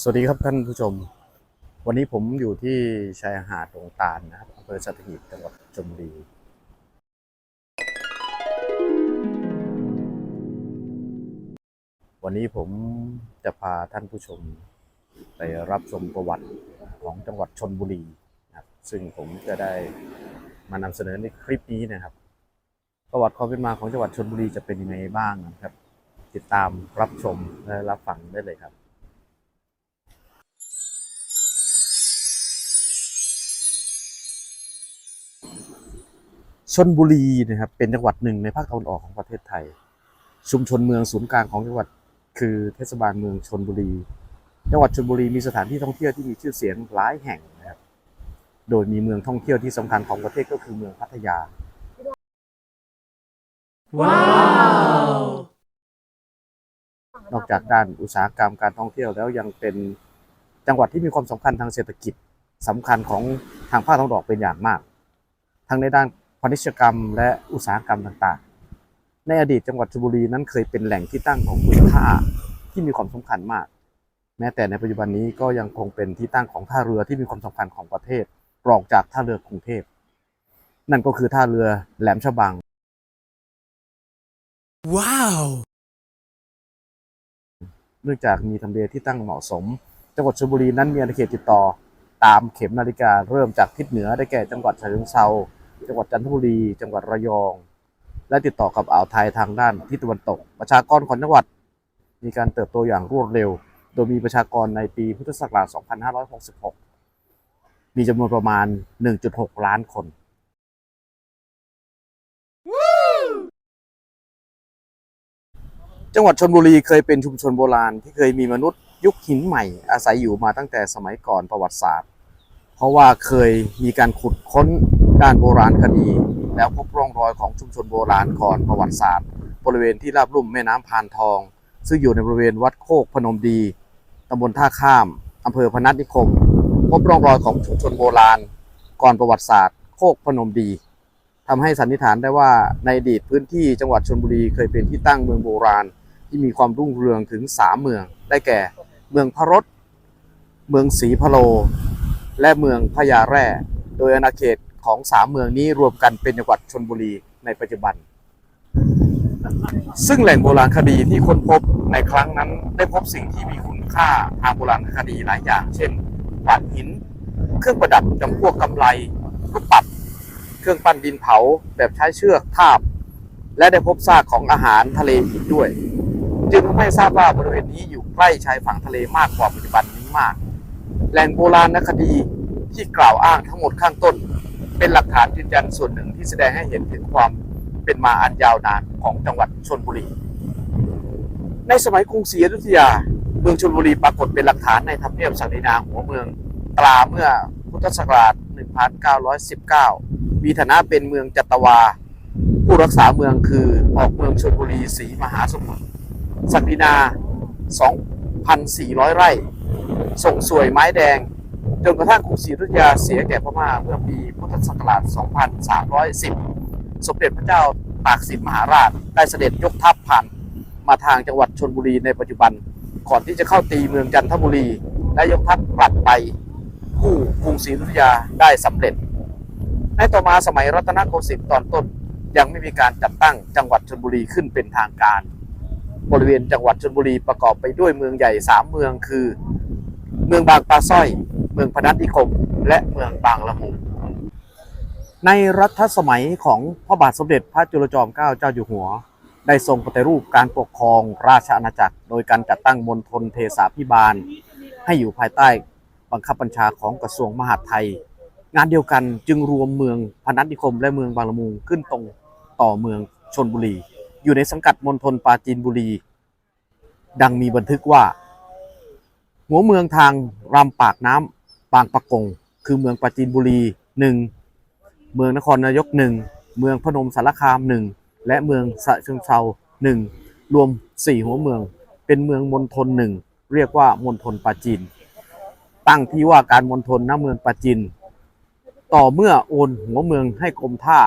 สวัสดีครับท่านผู้ชม วันนี้ผมอยู่ที่ชายหาดตรงตาลนะครับอำเภอสัตหีบจังหวัดชลบุรีวันนี้ผมจะพาท่านผู้ชมไปรับชมประวัติของจังหวัดชลบุรีนะครับซึ่งผมจะได้มานำเสนอในคลิปนี้นะครับ ประวัติความเป็นมาของจังหวัดชลบุรีจะเป็นยังไงบ้างนะครับ ติดตามรับชมและรับฟังได้เลยครับ ชนบุรีนะครับเป็นจังหวัดหนึ่งในภาคตะวันออกของประเทศไทย ชุมชนเมืองศูนย์กลางของจังหวัด คือเทศบาลเมืองชนบุรี จังหวัดชลบุรีมีสถานที่ท่องเที่ยวที่มีชื่อเสียงหลายแห่งนะครับโดยมีเมืองท่องเที่ยวที่สำคัญของประเทศก็คือเมืองพัทยานอกจากด้านอุตสาหกรรมการท่องเที่ยวแล้วยังเป็นจังหวัดที่มีความสำคัญทางเศรษฐกิจสำคัญของทางภาคตะวันออกเป็นอย่างมาก ทั้งในด้านพาณิชยกรรม และอุตสาหกรรมต่างๆ ในอดีตจังหวัดชลบุรีนั้นเคยเป็นแหล่งที่ตั้งของคุณค่าที่มีความสำคัญมาก แม้แต่ในปัจจุบันนี้ก็ยังคงเป็นที่ตั้งของท่าเรือที่มีความสำคัญของประเทศรองจากท่าเรือกรุงเทพ นั่นก็คือท่าเรือแหลมฉบัง Wow! เนื่องจากมีทำเลที่ตั้งเหมาะสม จังหวัดชลบุรีนั้นมีอาณาเขตติดต่อ ตามเข็มนาฬิกาเริ่มจากทิศเหนือได้แก่จังหวัดฉะเชิงเทรา จังหวัดจันทบุรี จังหวัดระยอง และติดต่อกับอ่าวไทยทางด้านทิศตะวันตก ประชากรของจังหวัด มีการเติบโตอย่างรวดเร็ว โดยมีประชากรในปีพุทธศักราช 2566 มีจำนวนประมาณ 1.6 ล้านคนจังหวัดชลบุรีเคยเป็นชุมชนโบราณที่เคยมีมนุษย์ยุคหินใหม่ อาศัยอยู่มาตั้งแต่สมัยก่อนประวัติศาสตร์ เพราะว่าเคยมีการขุดค้น ด้านโบราณคดี แล้วพบร่องรอยของชุมชนโบราณก่อนประวัติศาสตร์ บริเวณที่ราบลุ่มแม่น้ำพานทอง ซึ่งอยู่ในบริเวณวัดโคกพนมดีตำบลท่าข้ามอำเภอพนัสนิคม พบร่องรอยของชุมชนโบราณ ก่อนประวัติศาสตร์ โคกพนมดีทำให้สันนิษฐานได้ว่าในอดีตพื้นที่จังหวัดชลบุรีเคยเป็นที่ตั้งเมืองโบราณ ที่มีความรุ่งเรืองถึงสามเมือง ได้แก่ เมืองพระรถ เมืองศรีพะโล และเมืองพญาแร่ โดยอาณาเขต ของสามเมืองนี้รวมกันเป็นจังหวัดชนบุรีในปัจจุบัน ซึ่งแหล่งโบราณคดีที่ค้นพบในครั้งนั้นได้พบสิ่งที่มีคุณค่าทางโบราณคดีหลายอย่าง เช่นขวานหิน เครื่องประดับจำพวกกำไลลูกปัด เครื่องปั้นดินเผาแบบใช้เชือกทาบ และได้พบซากของอาหารทะเลอีกด้วย จึงไม่ทราบว่าบริเวณนี้อยู่ใกล้ชายฝั่งทะเลมากกว่าปัจจุบันนี้มาก แหล่งโบราณคดีที่กล่าวอ้างทั้งหมดข้างต้น เป็นหลักฐานยืนยันส่วนหนึ่งที่แสดงให้เห็นถึงความเป็นมาอันยาวนานของจังหวัดชนบุรี ในสมัยกรุงศรีอยุธยาเมืองชนบุรีปรากฏเป็นหลักฐานในทำเนียบศักดินาหัวเมืองตราเมื่อพุทธศักราช 1919 มีฐานะเป็นเมืองจัตวา ผู้รักษาเมืองคือออกเมืองชนบุรีศรีมหาสมุทรศักดินา 2,400 ไร่ ส่งสวยไม้แดง จนกระทั่งกรุงศรีอยุธยาเสียแก่พม่าเมื่อปี พุทธศักราช 2310 สมเด็จพระเจ้าตากสินมหาราชได้เสด็จยกทัพผ่านมาทางจังหวัดชนบุรีในปัจจุบัน ก่อนที่จะเข้าตีเมืองจันทบุรี และยกทัพกลับไปกู้กรุงศรีอยุธยาได้สำเร็จ ในต่อมาสมัยรัตนโกสินทร์ตอนต้นยังไม่มีการจัดตั้งจังหวัดชลบุรีขึ้นเป็นทางการ บริเวณจังหวัดชลบุรีประกอบไปด้วยเมืองใหญ่สามเมืองคือ เมืองบางปลาสร้อย เมืองพนัสนิคม และเมืองบางละมุง ในรัชสมัยของพระบาทสมเด็จพระจุลจอมเกล้าเจ้าอยู่หัว ได้ทรงปฏิรูปการปกครองราชอาณาจักร โดยการจัดตั้งมณฑลเทสาพิบาล ให้อยู่ภายใต้บังคับบัญชาของกระทรวงมหาดไทย งานเดียวกันจึงรวมเมืองพนัสนิคมและเมืองบางละมุงขึ้นตรงต่อเมืองชนบุรี อยู่ในสังกัดมณฑลปราจีนบุรี ดังมีบันทึกว่า หัวเมืองทางรำปากน้ำบางปะกง คือเมืองปราจีนบุรีหนึ่ง เมืองนครนายกหนึ่งเมืองพนมสารคามหนึ่งและเมืองสะเชิงเทราหนึ่งรวมสี่หัวเมือง เป็นเมืองมณฑลหนึ่งเรียกว่ามณฑลปาจีนตั้งที่ว่าการมณฑลณเมืองปาจีนต่อเมื่อโอนหัวเมืองให้กรมท่า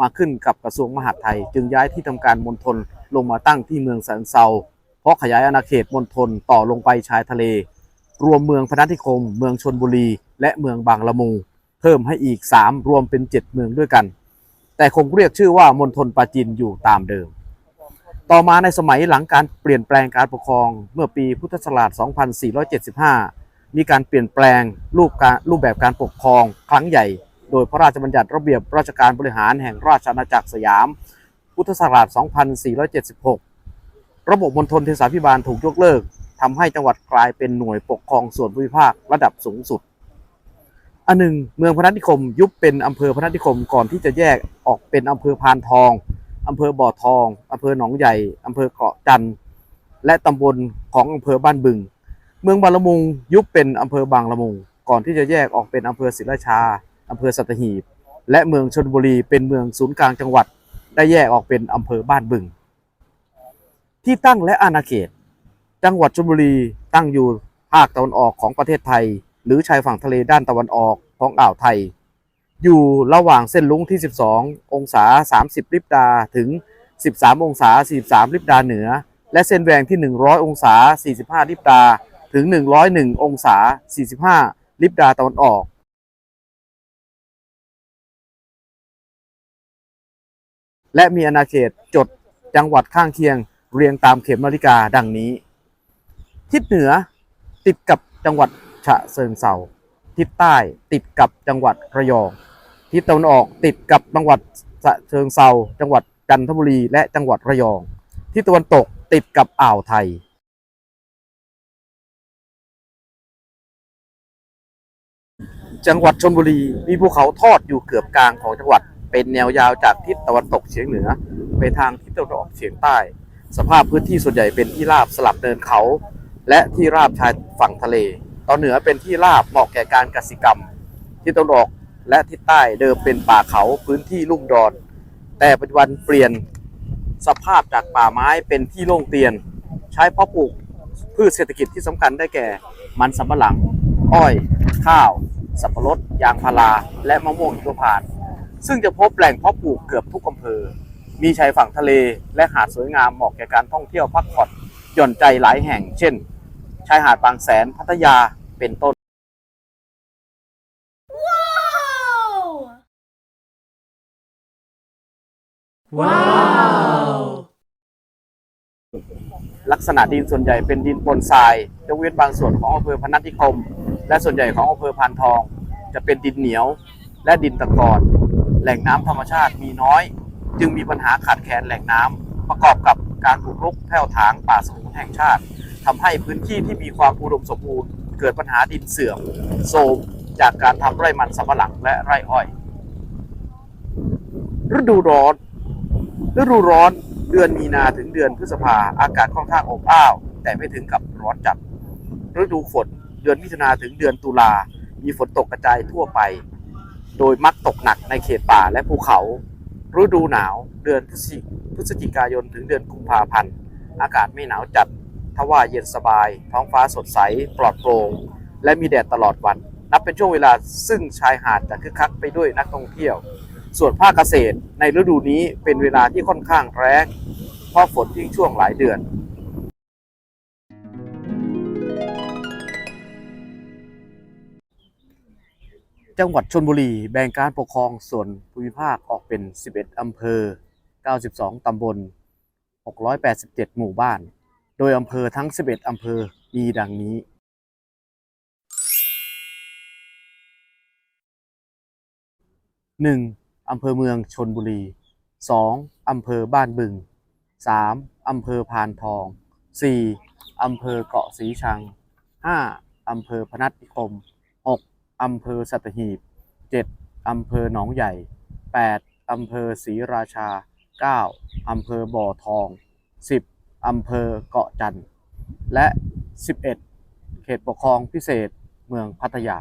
มาขึ้นกับกระทรวงมหาดไทย จึงย้ายที่ทำการมณฑลลงมาตั้งที่เมืองสันเซาเพราะขยายอาณาเขตมณฑลต่อลงไปชายทะเล รวมเมืองพนัสนิคม เมืองชนบุรี และเมืองบางละมุง เพิ่มให้อีก 3 รวมเป็น 7 เมืองด้วยกัน แต่คงเรียกชื่อว่ามณฑลปาจีนอยู่ตามเดิม ต่อมาในสมัยหลังการเปลี่ยนแปลงการปกครองเมื่อปีพุทธศักราช 2475 มีการเปลี่ยนแปลงรูปการรูปแบบการปกครองครั้งใหญ่ โดยพระราชบัญญัติระเบียบราชการบริหารแห่งราชอาณาจักรสยาม พุทธศักราช 2476 ระบบมณฑลเทศาภิบาลถูกยกเลิกทำให้จังหวัดกลายเป็นหน่วยปกครองส่วนภูมิภาคระดับสูงสุด อันหนึ่งเมืองพนัสนิคม ยุบเป็นอำเภอพนัสนิคมก่อนที่จะแยกออกเป็นอำเภอพานทองอำเภอบ่อทองอำเภอหนองใหญ่อำเภอเกาะจันทร์และตำบลของอำเภอบ้านบึง เมืองบางละมุงยุบเป็นอำเภอบางละมุง ก่อนที่จะแยกออกเป็นอำเภอศรีราชาอำเภอสัตหีบ และเมืองชนบุรีเป็นเมืองศูนย์กลางจังหวัด ได้แยกออกเป็นอำเภอบ้านบึง ที่ตั้งและอาณาเขต จังหวัดชลบุรีตั้งอยู่ภาคตะวันออกของประเทศไทย หรือชายฝั่งทะเลด้านตะวันออกของอ่าวไทย อยู่ระหว่างเส้นลุงที่ 12 องศา 30 ลิบดาถึง 13 องศา 43 ลิบดาเหนือ และเส้นแหวงที่ 100 องศา 45 ลิบดาถึง 101 องศา 45 ลิบดาตะวันออกและมีอาณาเขตจดจังหวัดข้างเคียงเรียงตามเข็มนาฬิกาดังนี้ ทิศเหนือติดกับจังหวัด ฉะเชิงเซาทิศใต้ติดกับจังหวัดระยอง ทิศตะวันออกติดกับจังหวัดฉะเชิงเซาจังหวัดจันทบุรีและจังหวัดระยอง ทิศตะวันตกติดกับอ่าวไทยจังหวัดชลบุรีมีภูเขาทอดอยู่เกือบกลางของจังหวัด เป็นแนวยาวจากทิศตะวันตกเฉียงเหนือ ไปทางทิศตะวันออกเฉียงใต้ สภาพพื้นที่ส่วนใหญ่เป็นที่ราบสลับเนินเขา และที่ราบชายฝั่งทะเล อนเหนือเป็นที่ราบเหมาะแก่การกสิกรรมทิศตะวันออกและทิศใต้เดิมเป็นป่าเขาพื้นที่ลุ่มดอน แต่ปัจจุบันเปลี่ยนสภาพจากป่าไม้เป็นที่โล่งเตียน ใช้เพาะปลูกพืชเศรษฐกิจที่สำคัญได้แก่ มันสำปะหลัง อ้อย ข้าว สับปะรด ยางพารา และมะม่วงหิมพานต์ซึ่งจะพบแหล่งเพาะปลูกเกือบทุกอำเภอ มีชายฝั่งทะเลและหาดสวยงามเหมาะแก่การท่องเที่ยวพักผ่อนหย่อนใจหลายแห่ง เช่น ชายหาดบางแสน พัทยา เป็นต้นลักษณะดินส่วนใหญ่เป็นดินปนทรายยกเว้นบางส่วนของอำเภอพนัสนิคม และส่วนใหญ่ของอำเภอพานทอง จะเป็นดินเหนียว และดินตะกอนแหล่งน้ำธรรมชาติมีน้อย จึงมีปัญหาขาดแคลนแหล่งน้ำประกอบกับการบุกรุกแผ่วถางป่าสงวนแห่งชาติทำให้พื้นที่ที่มีความอุดมสมบูรณ์ เกิดปัญหาดินเสื่อมโทรมจากการทำไร่มันสำปะหลังและไร่อ้อย ฤดูร้อน ฤดูร้อนเดือนมีนาถึงเดือนพฤษภาอากาศค่อนข้างอบอ้าว แต่ไม่ถึงกับร้อนจัด ฤดูฝนเดือนมิถุนาถึงเดือนตุลา มีฝนตกกระจายทั่วไป โดยมักตกหนักในเขตป่าและภูเขา ฤดูหนาวเดือนพฤศจิพฤศจิกายนถึงเดือนกุมภาพันธ์ อากาศไม่หนาวจัด ทว่าเย็นสบาย ท้องฟ้าสดใส ปลอดโปร่ง และมีแดดตลอดวัน นับเป็นช่วงเวลาซึ่งชายหาดจะคึกคักไปด้วยนักท่องเที่ยว ส่วนภาคเกษตรในฤดูนี้เป็นเวลาที่ค่อนข้างแรงเพราะฝนทิ้งช่วงหลายเดือนจังหวัดชลบุรี แบ่งการปกครองส่วนภูมิภาคออกเป็น 11 อำเภอ 92 ตำบล 687 หมู่บ้าน โดยอำเภอทั้ง 11 อำเภอมีดังนี้ 1. อำเภอเมืองชนบุรี 2. อำเภอบ้านบึง 3. อำเภอพานทอง 4. อำเภอเกาะสีชัง 5. อำเภอพนัสนิคม 6. อำเภอสัตหีบ 7. อำเภอหนองใหญ่ 8. อำเภอศรีราชา 9. อำเภอบ่อทอง 10. อำเภอเกาะจันทร์และ 11 เขตปกครองพิเศษเมืองพัทยา